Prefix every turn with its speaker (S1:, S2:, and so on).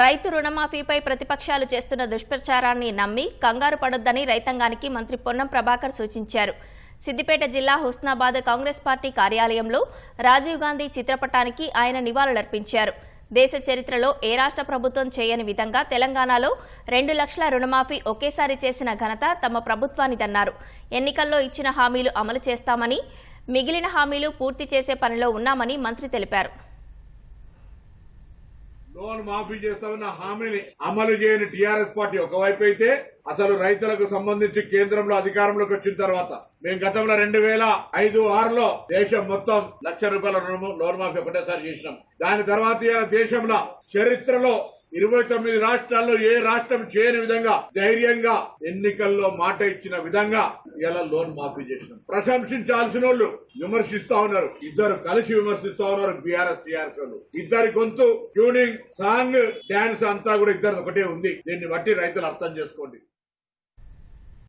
S1: రైతు రుణమాఫీపై ప్రతిపక్షాలు చేస్తున్న దుష్ప్రచారాన్ని నమ్మి కంగారు పడొద్దని రైతాంగానికి మంత్రి పొన్నం ప్రభాకర్ సూచించారు. సిద్దిపేట జిల్లా హుస్నాబాద్ కాంగ్రెస్ పార్టీ కార్యాలయంలో రాజీవ్ గాంధీ చిత్రపటానికి ఆయన నివాళులర్పించారు. దేశ చరిత్రలో ఏ రాష్ట్ర ప్రభుత్వం చేయని విధంగా తెలంగాణలో రెండు లక్షల రుణమాఫీ ఒకేసారి చేసిన ఘనత తమ ప్రభుత్వానిదన్నారు ఎన్నికల్లో ఇచ్చిన హామీలు అమలు చేస్తామని మిగిలిన హామీలు పూర్తి చేసే పనిలో ఉన్నామని మంత్రి తెలిపారు.
S2: లోన్ మాఫీ చేస్తామన్న హామీని అమలు చేయని టీఆర్ఎస్ పార్టీ ఒకవైపు అయితే అసలు రైతులకు సంబంధించి కేంద్రంలో అధికారంలోకి వచ్చిన తర్వాత మేము గతంలో రెండు వేల ఐదు ఆరులో దేశం మొత్తం లక్ష రూపాయల రుణము లోన్ మాఫీ ఒకటేసారి చేసినాం. దాని తర్వాత దేశంలో చరిత్రలో ఇరవై తొమ్మిది రాష్ట్రాల్లో ఏ రాష్ట్రం చేయని విధంగా ధైర్యంగా ఎన్నికల్లో మాట ఇచ్చిన విధంగా ఇలా లోన్ మాఫీ చేసినాం. ప్రశంసించాల్సిన వాళ్ళు విమర్శిస్తా ఉన్నారు. ఇద్దరు కలిసి విమర్శిస్తా ఉన్నారు బీఆర్ఎస్ టీఆర్ఎస్ వాళ్ళు. ఇద్దరి గొంతు ట్యూనింగ్ సాంగ్ డాన్స్ అంతా కూడా ఇద్దరు ఒకటే ఉంది. దీన్ని బట్టి రైతులు అర్థం చేసుకోండి.